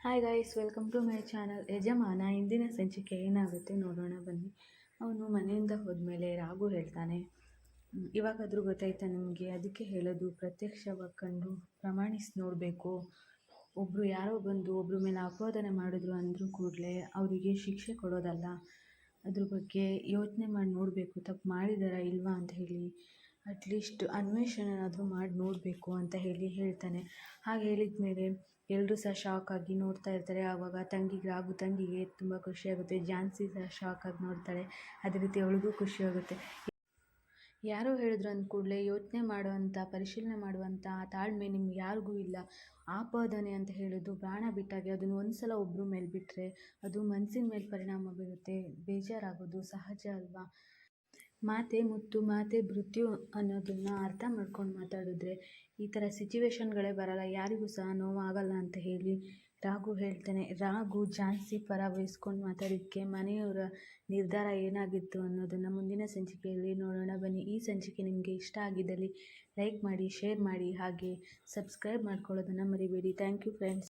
Hi guys welcome to my channel Yajamana ಇಂದಿನ ಸಂಚಿಕೆ ಏನಾಗುತ್ತೆ ನೋಡೋಣ ಬನ್ನಿ. ಅವನು ಮನೆಯಿಂದ ಹೋದ್ಮೇಲೆ ರಾಘು ಹೇಳ್ತಾನೆ "ಹ್ಮ್, ಇವಾಗಾದರೂ ಗೊತ್ತಾಯ್ತಾ ನಿಮಗೆ? ಅದಕ್ಕೆ ಹೇಳೋದು ಪ್ರತ್ಯಕ್ಷವಾಗಿ ಕಂಡು ಪ್ರಮಾಣಿಸಿ ನೋಡಬೇಕು. ಒಬ್ಬರು ಯಾರೋ ಬಂದು ಒಬ್ಬರ ಮೇಲೆ ಆಪಾದನೆ ಮಾಡಿದ್ರು ಅಂದರೂ ಕೂಡಲೇ ಅವರಿಗೆ ಶಿಕ್ಷೆ ಕೊಡೋದಲ್ಲ. ಅದ್ರ ಬಗ್ಗೆ ಯೋಚನೆ ಮಾಡಿ ನೋಡಬೇಕು ತಪ್ಪು ಮಾಡಿದಾರಾ ಇಲ್ವಾ ಅಂತ ಹೇಳಿ. ಅಟ್ಲೀಸ್ಟ್ ಅನ್ವೇಷಣೆನಾದರೂ ಮಾಡಿ ನೋಡಬೇಕು ಅಂತ ಹೇಳಿ ಹೇಳ್ತಾನೆ. ಹಾಗೆ ಹೇಳಿದ ಮೇಲೆ ಎಲ್ಲರೂ ಸಹ ಶಾಕ್ ಆಗಿ ನೋಡ್ತಾ ಇರ್ತಾರೆ. ಆವಾಗ ತಂಗಿಗೆ ರಾಗು ತಂಗಿಗೆ ತುಂಬ ಖುಷಿಯಾಗುತ್ತೆ ಝಾನ್ಸಿ ಸಹ ಶಾಕ್ ಆಗಿ ನೋಡ್ತಾಳೆ. ಅದೇ ರೀತಿ ಅವಳಿಗೂ ಖುಷಿಯಾಗುತ್ತೆ ಯಾರೋ ಹೇಳಿದ್ರು ಅಂದ ಕೂಡಲೇ ಯೋಚನೆ ಮಾಡುವಂಥ ಪರಿಶೀಲನೆ ಮಾಡುವಂಥ ತಾಳ್ಮೆ ನಿಮ್ಗೆ ಯಾರಿಗೂ ಇಲ್ಲ. ಆಪಾದನೆ ಅಂತ ಹೇಳೋದು, ಪ್ರಾಣ ಬಿಟ್ಟಾಗೆ ಅದನ್ನು ಒಂದು ಸಲ ಒಬ್ಬರ ಮೇಲೆ ಬಿಟ್ಟರೆ ಅದು ಮನಸ್ಸಿನ ಮೇಲೆ ಪರಿಣಾಮ ಬೀರುತ್ತೆ. ಬೇಜಾರಾಗೋದು ಸಹಜ ಅಲ್ವಾ? ಮಾತೆ ಮುತ್ತು, ಮಾತೆ ಮೃತ್ಯು ಅನ್ನೋದನ್ನು ಅರ್ಥ ಮಾಡ್ಕೊಂಡು ಮಾತಾಡಿದ್ರೆ ಈ ಥರ ಸಿಚುವೇಶನ್ಗಳೇ ಬರಲ್ಲ. ಯಾರಿಗೂ ಸಹ ನೋವಾಗಲ್ಲ ಅಂತ ಹೇಳಿ ರಾಘು ಹೇಳ್ತಾನೆ. ರಾಘು ಝಾನ್ಸಿ ಪರ ವಹಿಸ್ಕೊಂಡು ಮಾತಾಡಿದ್ದಕ್ಕೆ ಮನೆಯವರ ನಿರ್ಧಾರ ಏನಾಗಿತ್ತು ಅನ್ನೋದನ್ನು ಮುಂದಿನ ಸಂಚಿಕೆಯಲ್ಲಿ ನೋಡೋಣ. ಬನ್ನಿ, ಈ ಸಂಚಿಕೆ ನಿಮಗೆ ಇಷ್ಟ ಆಗಿದ್ದಲ್ಲಿ ಲೈಕ್ ಮಾಡಿ, ಶೇರ್ ಮಾಡಿ, ಹಾಗೆ ಸಬ್ಸ್ಕ್ರೈಬ್ ಮಾಡ್ಕೊಳ್ಳೋದನ್ನು ಮರಿಬೇಡಿ. Thank you friends.